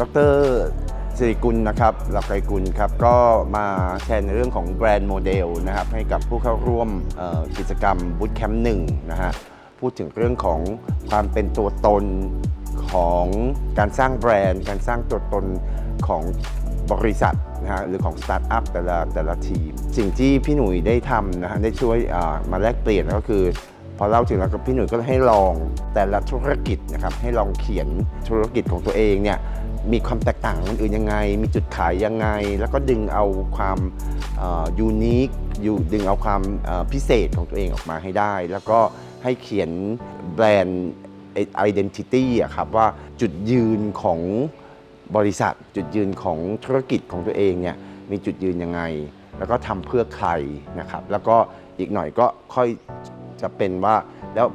ดรสิริกุลนะครับหลักไกรกุลครับก็มาแชร์ในเรื่องของแบรนด์โมเดลนะครับให้กับผู้เข้าร่วมกิจกรรมบูตแคมป์หนึ่งนะฮะพูดถึงเรื่องของความเป็นตัวตนของการสร้างแบรนด์ การสร้างตัวตนของบริษัทนะฮะหรือของสตาร์ทอัพแต่ละแต่ละทีม สิ่งที่พี่หนุ่ยได้ทำนะฮะได้ช่วยมาแลกเปลี่ยนก็คือ พอเล่าถึงแล้วก็พี่หนุ่ยก็ให้ลองแต่ละธุรกิจนะครับให้ลองเขียนธุรกิจของตัวเองเนี่ยมีความแตกต่างกคนอื่นยังไง มีจุดขายยังไง แล้วก็ดึงเอาความยูนิคอยู่ดึงเอาความพิเศษของตัวเองออกมาให้ได้ แล้วก็ให้เขียนแบรนด์ identity อะครับว่าจุดยืนของบริษัท จุดยืนของธุรกิจของตัวเองเนี่ยมีจุดยืนยังไง แล้วก็ทำเพื่อใครนะครับ แล้วก็อีกหน่อยก็ค่อย จะเป็นว่าแล้ว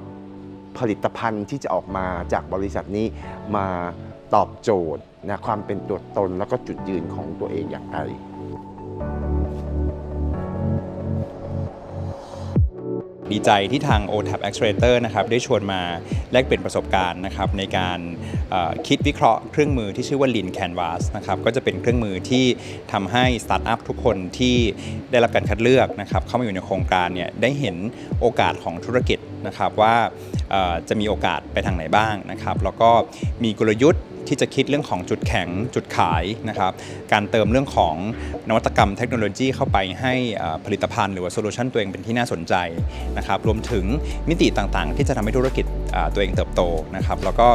ผลิตภัณฑ์ที่จะออกมาจากบริษัทนี้มาตอบโจทย์นะความเป็นตัวตนแล้วก็จุดยืนของตัวเองอย่างไร ดีใจที่ทาง OTAP Accelerator นะครับได้ชวนมาแลกเปลี่ยนประสบการณ์นะครับในการคิดวิเคราะห์เครื่องมือที่ชื่อว่า Lean Canvas นะครับก็จะเป็นเครื่องมือที่ทำให้สตาร์ทอัพทุกคนที่ได้รับการคัดเลือกนะครับเข้ามาอยู่ในโครงการเนี่ยได้เห็นโอกาสของธุรกิจนะครับว่า จะมีโอกาสไปทางไหนบ้างนะครับแล้วก็มีกลยุทธ์ที่จะคิดเรื่องของจุดแข็งจุดขายนะครับการเติมเรื่องของนวัตกรรมเทคโนโลยีเข้าไปให้ผลิตภัณฑ์หรือว่าโซลูชันตัวเองเป็นที่น่าสนใจนะครับรวมถึงมิติต่างๆ ที่จะทำให้ธุรกิจ ตัวเองเติบโตนะครับแล้วก็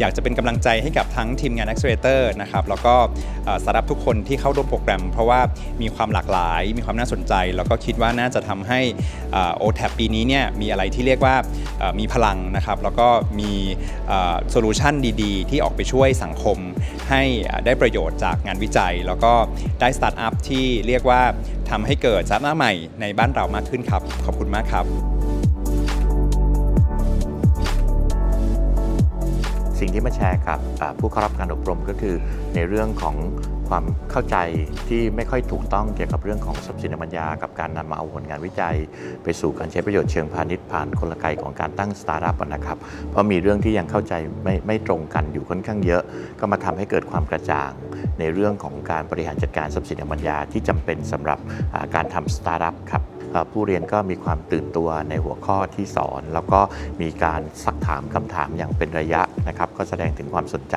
อยากจะเป็นกำลังใจให้กับทั้งทีมงาน Accelerator นะครับแล้วก็สตาร์ทอัพทุกคนที่เข้าร่วมโปรแกรม เพราะว่ามีความหลากหลาย มีความน่าสนใจ แล้วก็คิดว่าน่าจะทำให้โอแทปปีนี้เนี่ยมีอะไรที่เรียกว่ามีพลังนะครับแล้วก็มีโซลูชันดีๆ ที่ออกไปช่วยสังคม ให้ได้ประโยชน์จากงานวิจัย แล้วก็ได้สตาร์ทอัพที่เรียกว่าทำให้เกิดสตาร์ทอัพใหม่ในบ้านเรามากขึ้นครับ ขอบคุณมากครับ สิ่งที่มาแชร์กับผู้เข้ารับการอบรมก็คือในเรื่องของความเข้าใจที่ไม่ค่อยถูกต้องเกี่ยวกับเรื่องของทรัพย์สินปัญญา กับการนำมาเอาผลงานวิจัย ไปสู่การใช้ประโยชน์เชิงพาณิชย์ผ่านกลไกของการตั้งสตาร์ทอัพนะครับ เพราะมีเรื่องที่ยังเข้าใจไม่ไม่ตรงกันอยู่ค่อนข้างเยอะ ก็มาทำให้เกิดความกระจ่าง ในเรื่องของการบริหารจัดการทรัพย์สินปัญญาที่จำเป็นสำหรับการทำสตาร์ทอัพครับ ผู้เรียนก็มีความตื่นตัวในหัวข้อที่สอน แล้วก็มีการซักถามคำถามอย่างเป็นระยะนะครับ ก็แสดงถึงความสนใจ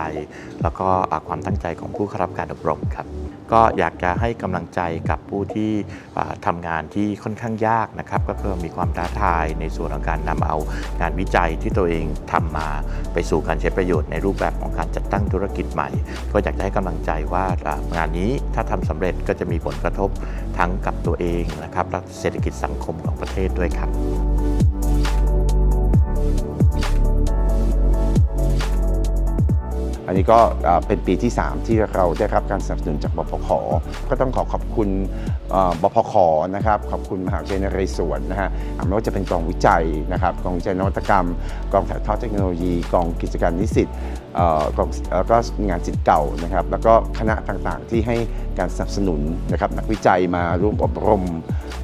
แล้วก็ความตั้งใจของผู้เข้ารับการอบรมครับก็อยากจะให้กำลังใจกับผู้ที่อ่าทำงานที่ค่อนข้างยากนะครับ ก็คือมีความท้าทายในส่วนของการนำเอางานวิจัยที่ตัวเองทำมาไปสู่การใช้ประโยชน์ในรูปแบบของการจัดตั้งธุรกิจใหม่ ก็อยากจะให้กำลังใจว่าอ่างานนี้ถ้าทำสำเร็จก็จะมีผลกระทบทั้งกับตัวเองนะครับและเศรษฐกิจสังคมของประเทศด้วยครับ อันนี้ก็เป็นปีที่ 3 ที่เราได้รับการสนับสนุนจากบพคก็ต้องขอขอบคุณบพคนะครับขอบคุณมหาวิทยาลัยนเรศวรนะฮะไม่ว่าจะเป็นกองวิจัยนะครับกองวิจัยนวัตกรรม กองถ่ายทอดเทคโนโลยี กองกิจการนิสิตเอ่อกองแล้วก็งานจิตเก่านะครับแล้วก็คณะต่างๆที่ให้การสนับสนุนนะครับนักวิจัยมาร่วมอบรม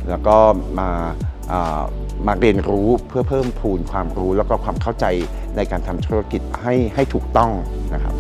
แล้วก็มา มาเรียนรู้เพื่อเพิ่มพูนความรู้ แล้วก็ความเข้าใจในการทำธุรกิจให้ให้ถูกต้องนะครับ